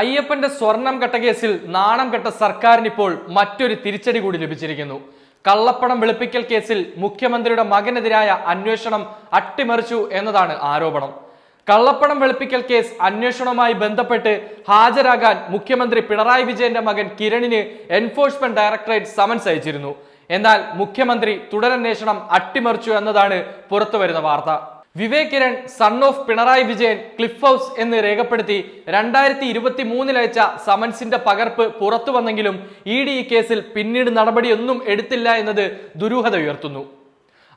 അയ്യപ്പന്റെ സ്വർണം കെട്ട കേസിൽ നാണം കെട്ട സർക്കാരിനിപ്പോൾ മറ്റൊരു തിരിച്ചടി കൂടി ലഭിച്ചിരിക്കുന്നു. കള്ളപ്പണം വെളുപ്പിക്കൽ കേസിൽ മുഖ്യമന്ത്രിയുടെ മകനെതിരായ അന്വേഷണം അട്ടിമറിച്ചു എന്നതാണ് ആരോപണം. കള്ളപ്പണം വെളുപ്പിക്കൽ കേസ് അന്വേഷണവുമായി ബന്ധപ്പെട്ട് ഹാജരാകാൻ മുഖ്യമന്ത്രി പിണറായി വിജയന്റെ മകൻ കിരണിന് എൻഫോഴ്സ്മെന്റ് ഡയറക്ടറേറ്റ് സമൻസ് അയച്ചിരുന്നു. എന്നാൽ മുഖ്യമന്ത്രി തുടരന്വേഷണം അട്ടിമറിച്ചു എന്നതാണ് പുറത്തുവരുന്ന വാർത്ത. Vivek Kiran son of Pinarayi Vijayan Cliff House എന്ന് രേഖപ്പെടുത്തി രണ്ടായിരത്തി ഇരുപത്തി മൂന്നിലയച്ച സമൻസിന്റെ പകർപ്പ് പുറത്തു വന്നെങ്കിലും ഇ ഡി ഈ കേസിൽ പിന്നീട് നടപടിയൊന്നും എടുത്തില്ല എന്നത് ദുരൂഹത ഉയർത്തുന്നു.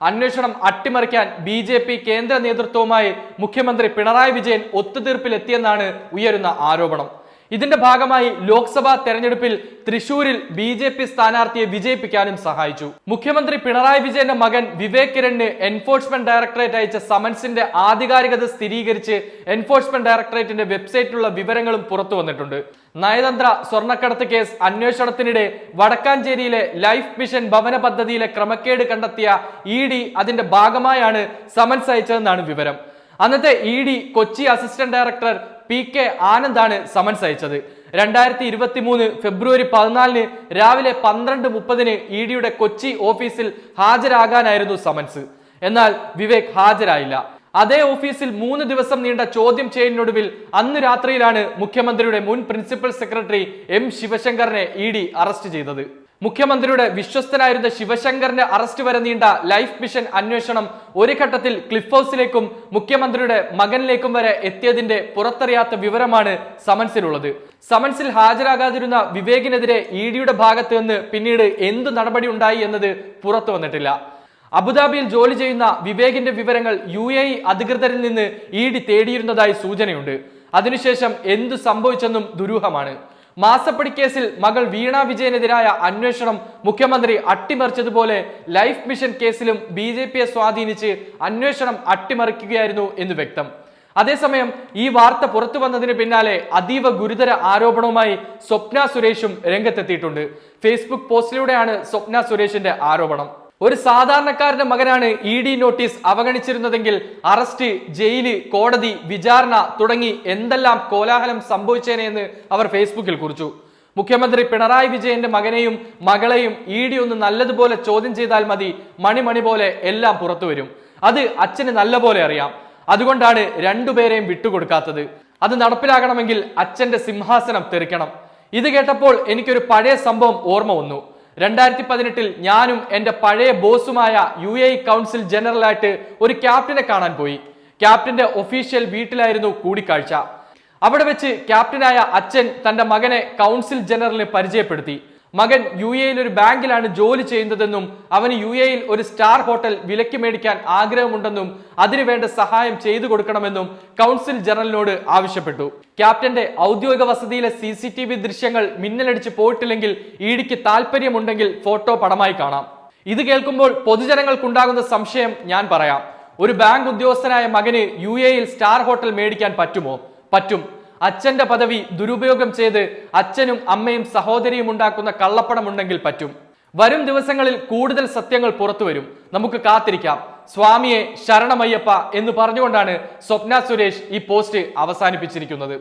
അന്വേഷണം അട്ടിമറിക്കാൻ ബി ജെ പി കേന്ദ്ര നേതൃത്വവുമായി മുഖ്യമന്ത്രി പിണറായി വിജയൻ ഒത്തുതീർപ്പിലെത്തിയെന്നാണ് ഉയരുന്ന ആരോപണം. ഇതിന്റെ ഭാഗമായി ലോക്സഭാ തെരഞ്ഞെടുപ്പിൽ തൃശൂരിൽ ബി ജെ പി സ്ഥാനാർത്ഥിയെ വിജയിപ്പിക്കാനും സഹായിച്ചു. മുഖ്യമന്ത്രി പിണറായി വിജയന്റെ മകൻ വിവേക് കിരണിന് എൻഫോഴ്സ്മെന്റ് ഡയറക്ടറേറ്റ് അയച്ച സമൻസിന്റെ ആധികാരികത സ്ഥിരീകരിച്ച് എൻഫോഴ്സ്മെന്റ് ഡയറക്ടറേറ്റിന്റെ വെബ്സൈറ്റിലുള്ള വിവരങ്ങളും പുറത്തു വന്നിട്ടുണ്ട്. നയതന്ത്ര സ്വർണക്കടത്ത് കേസ് അന്വേഷണത്തിനിടെ വടക്കാഞ്ചേരിയിലെ ലൈഫ് മിഷൻ ഭവന പദ്ധതിയിലെ ക്രമക്കേട് കണ്ടെത്തിയ ഇ ഡി അതിന്റെ ഭാഗമായാണ് സമൻസ് അയച്ചതെന്നാണ് വിവരം. അന്നത്തെ E D Kochi assistant director P K ആനന്ദാണ് summons അയച്ചത്. രണ്ടായിരത്തി ഇരുപത്തി മൂന്ന് ഫെബ്രുവരി പതിനാലിന് രാവിലെ പന്ത്രണ്ട് മുപ്പതിന് ഇ ഡിയുടെ കൊച്ചി ഓഫീസിൽ ഹാജരാകാനായിരുന്നു സമൻസ് എന്നാൽ വിവേക് ഹാജരായില്ല. അതേ ഓഫീസിൽ മൂന്ന് ദിവസം നീണ്ട ചോദ്യം ചെയ്യലിനൊടുവിൽ അന്ന് രാത്രിയിലാണ് മുഖ്യമന്ത്രിയുടെ മുൻ പ്രിൻസിപ്പൽ സെക്രട്ടറി എം ശിവശങ്കറിനെ ഇ അറസ്റ്റ് ചെയ്തത്. മുഖ്യമന്ത്രിയുടെ വിശ്വസ്തനായിരുന്ന ശിവശങ്കറിന്റെ അറസ്റ്റ് വരെ നീണ്ട ലൈഫ് മിഷൻ അന്വേഷണം ഒരു ഘട്ടത്തിൽ ക്ലിഫ് ഹൗസിലേക്കും മുഖ്യമന്ത്രിയുടെ മകനിലേക്കും വരെ എത്തിയതിന്റെ പുറത്തറിയാത്ത വിവരമാണ് സമൻസിലുള്ളത്. സമൻസിൽ ഹാജരാകാതിരുന്ന വിവേകിനെതിരെ ഇ ഡിയുടെ ഭാഗത്ത് നിന്ന് പിന്നീട് എന്തു നടപടി ഉണ്ടായി എന്നത് പുറത്തു വന്നിട്ടില്ല. അബുദാബിയിൽ ജോലി ചെയ്യുന്ന വിവേകിന്റെ വിവരങ്ങൾ യു എ അധികൃതരിൽ നിന്ന് ഇ ഡി തേടിയിരുന്നതായി സൂചനയുണ്ട്. അതിനുശേഷം എന്തു സംഭവിച്ചെന്നും ദുരൂഹമാണ്. മാസപ്പടി കേസിൽ മകൾ വീണ വിജയനെതിരായ അന്വേഷണം മുഖ്യമന്ത്രി അട്ടിമറിച്ചതുപോലെ ലൈഫ് മിഷൻ കേസിലും ബി ജെ പിയെ സ്വാധീനിച്ച് അന്വേഷണം അട്ടിമറിക്കുകയായിരുന്നു എന്ന് വ്യക്തം. അതേസമയം ഈ വാർത്ത പുറത്തു വന്നതിന് പിന്നാലെ അതീവ ഗുരുതര ആരോപണവുമായി സ്വപ്ന സുരേഷും രംഗത്തെത്തിയിട്ടുണ്ട്. ഫേസ്ബുക്ക് പോസ്റ്റിലൂടെയാണ് സ്വപ്ന സുരേഷിന്റെ ആരോപണം. ഒരു സാധാരണക്കാരന്റെ മകനാണ് ഇ ഡി നോട്ടീസ് അവഗണിച്ചിരുന്നതെങ്കിൽ അറസ്റ്റ് ജയിൽ കോടതി വിചാരണ തുടങ്ങി എന്തെല്ലാം കോലാഹലം സംഭവിച്ചേനെയെന്ന് അവർ ഫേസ്ബുക്കിൽ കുറിച്ചു. മുഖ്യമന്ത്രി പിണറായി വിജയന്റെ മകനെയും മകളെയും ഇ ഡി ഒന്ന് നല്ലതുപോലെ ചോദ്യം ചെയ്താൽ മതി മണിമണി പോലെ എല്ലാം പുറത്തു വരും. അത് അച്ഛന് നല്ലപോലെ അറിയാം. അതുകൊണ്ടാണ് രണ്ടുപേരെയും വിട്ടുകൊടുക്കാത്തത്. അത് നടപ്പിലാകണമെങ്കിൽ അച്ഛന്റെ സിംഹാസനം തെറിക്കണം. ഇത് കേട്ടപ്പോൾ എനിക്കൊരു പഴയ സംഭവം ഓർമ്മ വന്നു. രണ്ടായിരത്തി പതിനെട്ടിൽ ഞാനും എന്റെ പഴയ ബോസുമായ യു എ കൗൺസിൽ ജനറലായിട്ട് ഒരു ക്യാപ്റ്റനെ കാണാൻ പോയി. ക്യാപ്റ്റന്റെ ഒഫീഷ്യൽ വീട്ടിലായിരുന്നു കൂടിക്കാഴ്ച. അവിടെ വെച്ച് ക്യാപ്റ്റനായ അച്ഛൻ തന്റെ മകനെ കൗൺസിൽ ജനറലിന് പരിചയപ്പെടുത്തി. മകൻ യു എയിൽ ഒരു ബാങ്കിലാണ് ജോലി ചെയ്യുന്നതെന്നും അവന് യു എയിൽ ഒരു സ്റ്റാർ ഹോട്ടൽ വിലയ്ക്ക് മേടിക്കാൻ ആഗ്രഹമുണ്ടെന്നും അതിനുവേണ്ട സഹായം ചെയ്തു കൊടുക്കണമെന്നും കൗൺസിൽ ജനറലിനോട് ആവശ്യപ്പെട്ടു. ക്യാപ്റ്റന്റെ ഔദ്യോഗിക വസതിയിലെ സി സി ടി വി ദൃശ്യങ്ങൾ മിന്നലടിച്ച് പോയിട്ടില്ലെങ്കിൽ ഇഡിക്ക് താല്പര്യമുണ്ടെങ്കിൽ ഫോട്ടോ പടമായി കാണാം. ഇത് കേൾക്കുമ്പോൾ പൊതുജനങ്ങൾക്കുണ്ടാകുന്ന സംശയം ഞാൻ പറയാം. ഒരു ബാങ്ക് ഉദ്യോഗസ്ഥനായ മകന് യു എയിൽ സ്റ്റാർ ഹോട്ടൽ മേടിക്കാൻ പറ്റുമോ? പറ്റും. അച്ഛന്റെ പദവി ദുരുപയോഗം ചെയ്ത് അച്ഛനും അമ്മയും സഹോദരിയും ഉണ്ടാക്കുന്ന കള്ളപ്പണമുണ്ടെങ്കിൽ പറ്റും. വരും ദിവസങ്ങളിൽ കൂടുതൽ സത്യങ്ങൾ പുറത്തു വരും. നമുക്ക് കാത്തിരിക്കാം. സ്വാമിയെ ശരണമയ്യപ്പ എന്ന് പറഞ്ഞുകൊണ്ടാണ് സ്വപ്ന സുരേഷ് ഈ പോസ്റ്റ് അവസാനിപ്പിച്ചിരിക്കുന്നത്.